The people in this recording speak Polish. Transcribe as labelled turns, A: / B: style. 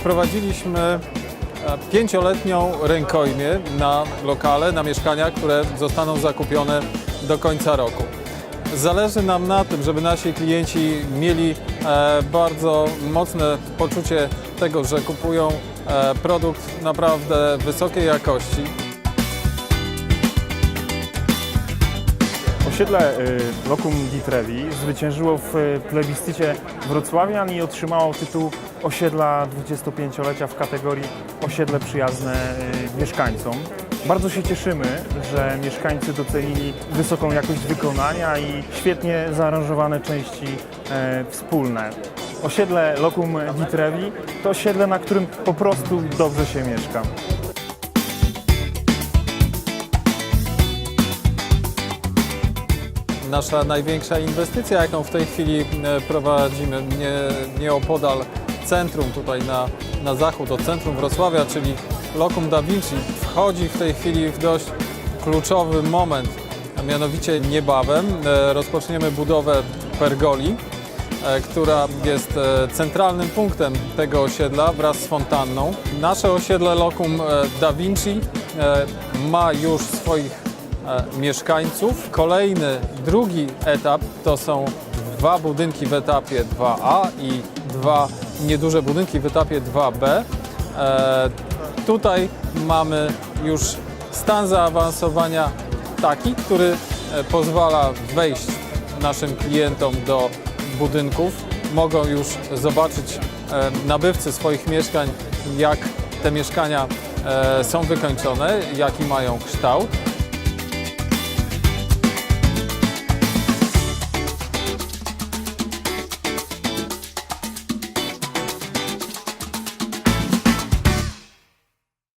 A: wprowadziliśmy e, pięcioletnią rękojmię na lokale, na mieszkania, które zostaną zakupione do końca roku. Zależy nam na tym, żeby nasi klienci mieli e, bardzo mocne poczucie tego, że kupują e, produkt naprawdę wysokiej jakości.
B: Osiedle y, Lokum di Trevi zwyciężyło w y, plebiscycie Wrocławian i otrzymało tytuł osiedla 25-lecia w kategorii osiedle przyjazne y, mieszkańcom. Bardzo się cieszymy, że mieszkańcy docenili wysoką jakość wykonania i świetnie zaaranżowane części e, wspólne. Osiedle Lokum di Trevi to osiedle, na którym po prostu dobrze się mieszka.
A: Nasza największa inwestycja, jaką w tej chwili e, prowadzimy nie, nieopodal centrum, tutaj na, na zachód od centrum Wrocławia, czyli Locum da Vinci, wchodzi w tej chwili w dość kluczowy moment, a mianowicie niebawem e, rozpoczniemy budowę pergoli, e, która jest centralnym punktem tego osiedla wraz z fontanną. Nasze osiedle Locum da Vinci ma już swoich mieszkańców. Kolejny, drugi etap to są dwa budynki w etapie 2A i dwa nieduże budynki w etapie 2B. E, Tutaj mamy już stan zaawansowania taki, który e, pozwala wejść naszym klientom do budynków. Mogą już zobaczyć e, nabywcy swoich mieszkań, jak te mieszkania e, są wykończone, jaki mają kształt.